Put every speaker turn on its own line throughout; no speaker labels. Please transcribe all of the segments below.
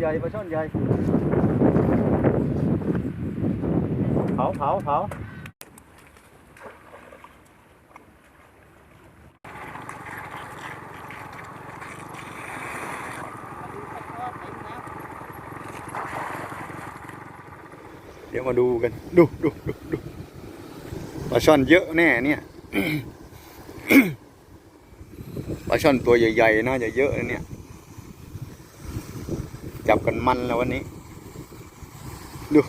ใหญ่ปลาช่อนใหญ่เผาเผาเผาเดี๋ยวมาดูกัน ดูดูดูดูปลาช่อนเยอะแน่เนี่ยปลาช่อนตัวใหญ่ๆน่าจะเยอะนะเนี่ย จับกันมันแล้ววันนี้ ดู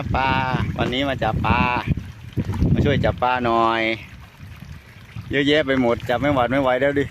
จับปลา วันนี้มาจับปลา มาช่วยจับปลาหน่อย เยอะแยะไปหมดจับไม่หวัดไม่ไหวแล้วดิ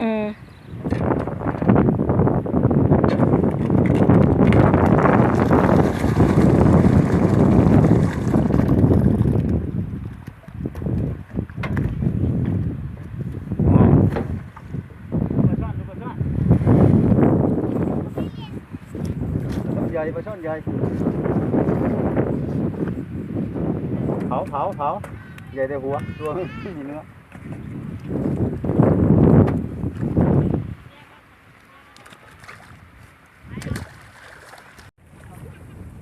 อืม
ใหญ่ปลาช่อนใหญ่เผาเผาเผาใหญ่แต่หัวตัวไม่มีเนื้อ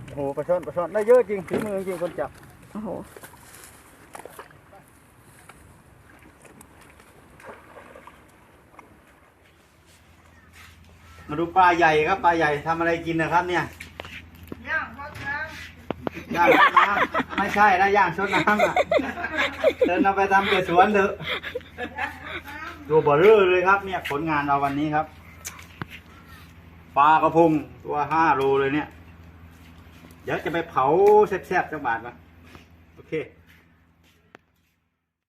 โอ้โหปลาช่อนปลาช่อนได้เยอะจริงฝีมือจริงคนจับ
โอ้โห
มาดูปลาใหญ่ครับปลาใหญ่ทำอะไรกินนะครับ เนี่ย
ย่างพอช้าง
ย่างชดน้ำไม่ใช่นะย่างชดน้ำอะเดินเอาไปทำเกสวนเถอะตัวเบอร์เร่อเลยครับ เนี่ยผลงานเราวันนี้ครับปลากระพงตัวห้าโลเลยเนี่ยเดี๋ยวจะไปเผาแซ่บๆจังบาทปะโอเค